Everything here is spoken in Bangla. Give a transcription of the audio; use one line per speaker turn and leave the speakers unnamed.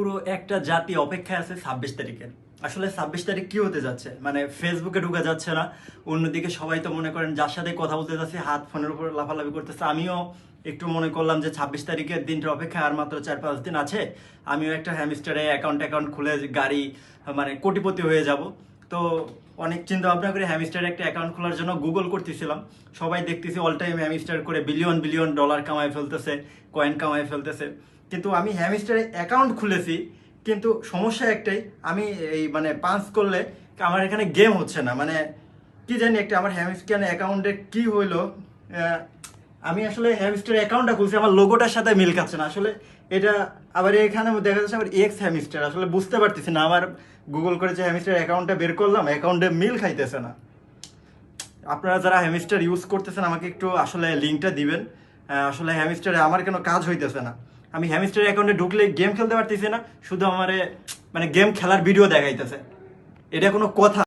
পুরো একটা জাতি অপেক্ষায় আছে ছাব্বিশ তারিখের আসলে ছাব্বিশ তারিখ কি হতে যাচ্ছে? মানে ফেসবুকে ঢুকে যাচ্ছে না। অন্যদিকে সবাই তো মনে করেন যার সাথে কথা বলতে যাচ্ছে, হাত ফোনের উপর লাফালাফি করতেছে। আমিও একটু মনে করলাম যে ছাব্বিশ তারিখের দিনটা অপেক্ষায় আর মাত্র চার পাঁচ দিন আছে। আমিও একটা হ্যামস্টারে অ্যাকাউন্ট অ্যাকাউন্ট খুলে গাড়ি মানে কোটিপতি হয়ে যাব। তো অনেক চিন্তা ভাবনা করে হ্যামিস্টার একটা অ্যাকাউন্ট খোলার জন্য গুগল করতেছিলাম। সবাই দেখতেছি অল টাইম হ্যামিস্টার করে বিলিয়ন বিলিয়ন ডলার কামায় ফেলতেছে কয়েন কামায় ফেলতেছে। কিন্তু আমি হ্যামিস্টারে অ্যাকাউন্ট খুলেছি, কিন্তু সমস্যা একটাই, আমি এই মানে পাঞ্চ করলে আমার এখানে গেম হচ্ছে না। মানে কি জানি একটা আমার হ্যামিস্টার অ্যাকাউন্টে কি হইল আমি আসলে হ্যামিস্টার অ্যাকাউন্টটা খুলছি, আমার লোগোটার সাথে মিল খাচ্ছে না। আসলে এটা আবার এখানে দেখা যাচ্ছে আবার এক্স হ্যামিস্টার আসলে বুঝতে পারতেছি না। আমার গুগল করে যে হ্যামিস্টার অ্যাকাউন্টটা বের করলাম অ্যাকাউন্টে মিল খাইতেছে না। আপনারা যারা হ্যামিস্টার ইউজ করতেছেন, আমাকে একটু আসলে লিঙ্কটা দিবেন। আসলে হ্যামিস্টারে আমার কোনো কাজ হইতেছে না। আমি হ্যামিস্টার অ্যাকাউন্টে ঢুকলে গেম খেলতে পারতেছি না, শুধু আমার মানে গেম খেলার ভিডিও দেখাইতেছে।
এটা কোনো কথা